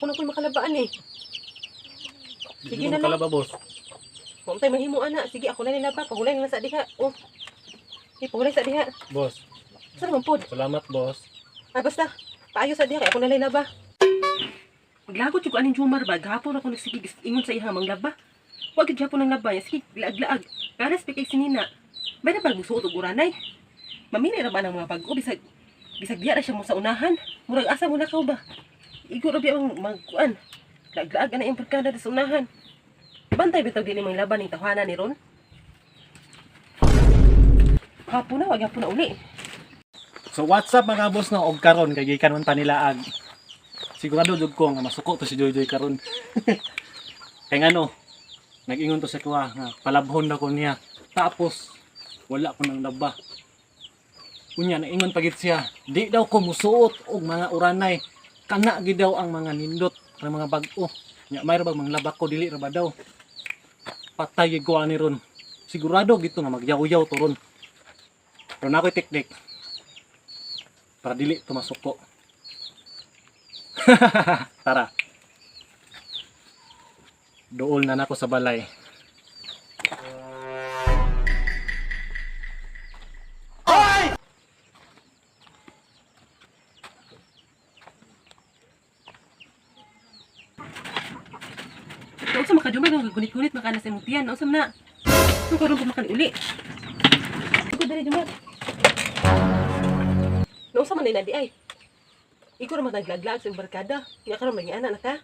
Kuno ko makalabaan eh. Sige Sige na lang. kalaba, boss. Huwag tayo mahimo ana. Sige, ako na nila ba? Pahulay na lang sa diha. Oh. Sige, pahulay sa diha. Boss, Saan naman pod? salamat, boss. Ah, basta. Paayo sa diha. Kaya ako na nila ba? Maglagot yung aning Jumar ba? Gahapon ako nagsige ingon sa iha. Manglaba. Huwag ka gihapon ng laba. Sige, laag-laag. Karas pa kay sinina. Ba na pag musuot og uranay? Mamili na ba ng mga pag-o? Bisag, bisag diya na siya mo sa unahan. Murag asa mo na ka ba? Igo rabi ang magkuan. Laag-laag na yung pagkada sa unahan. Bantay bitaw din mga laban ni tahanan ni Ron. Hapon na, wag hapon na uli. So what's up mga boss no og karon kay gikan man pa nila ag. Sigurado jud ko nga masuko to si Joy Joy karon. kay ngano nag-ingon to sa kuha nga palabhon na ko niya. Tapos wala ko nang laba. Unya naingon pagit siya, di daw ko musuot og mga uranay. Kana gid daw ang mga nindot ng mga bag-o. Nya mayro bang mga laba ko dili ra ba daw. Patay ko ani ron. Sigurado gito nga magyaw-yaw to ron. Pero na ako'y teknik para dili tumasuko. Tara. Dool na nako sa balay. Nausa makadumay nga gunit-gunit makana sa imong tiyan. Nausa na. Ano karon ko makan uli? Iko dali dumar. Nausa man nila di ay. Iko ra magnaglag-lag sa barkada. Nga karon may ana na ka.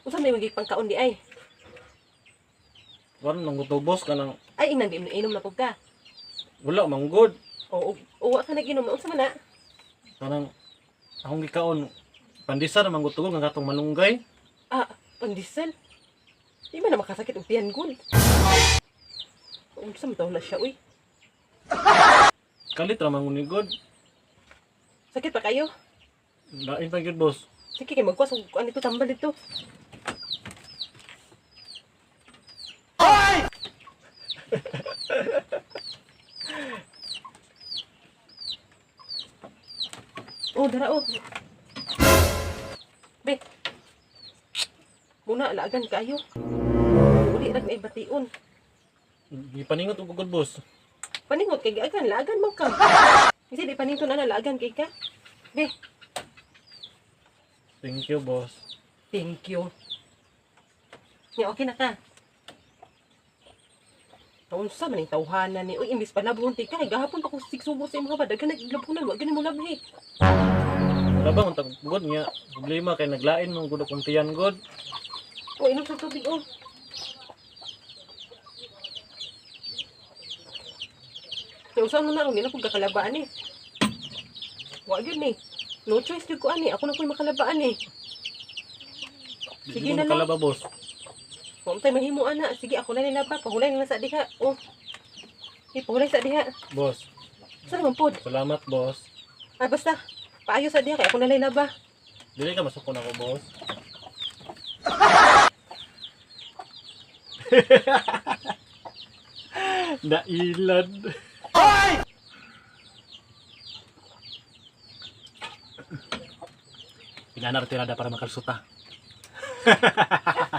Usa may magig pangkaon di ay. Wala nang gutubos ka nang Ay inang di inom na pug ka. wala manggod. O uwa ka nag-inom. Man na? Kanang akong gikaon pandisa na manggutugol nga katong malunggay. Ah, pandisal. Di man na makasakit og tiyan gud. Unsa man na siya uy? Kalit ra mangunigod. Sakit pa kayo? Lain pa gyud boss. Sige kay magkwas og ano dito tambal dito. Oh, dara oh. Muna alagan kayo. Uli rag na ibation. Gipaningot og gugod boss. Paningot kay giagan, laagan mo ka. Kasi di paningon na laagan kay ka. Be, Thank you boss. Thank you. Nga, okay na ka. Naunsa man yung tawhanan ni. Uy, imbis pa nabunti ka. Kay gahapon pa ko siksubo sa imong habad. Dagan naglabunan. Wag ganun mo labhi. Wala ba ang tagbugod niya? Problema kay naglain mong gudok kong tiyan god. O, inom sa tubig, oh. Naunsa mo na rin. Kong kakalabaan eh. Wag yun eh. No choice yun ko ani. Ako na ko'y makalabaan eh. Sige na lang. kalaba boss. Huwag tayo mahimo ana. Sige, ako na nila ba? Pahulay na sa diha. Oh. Eh, pahulay sa diha. Boss, Saan naman pod? salamat boss. Ah, basta. Paayo sa diha. Kaya ako na nila ba? Dili ka masuko na ko boss. Nailad. Pinanar tirada para makalsuta.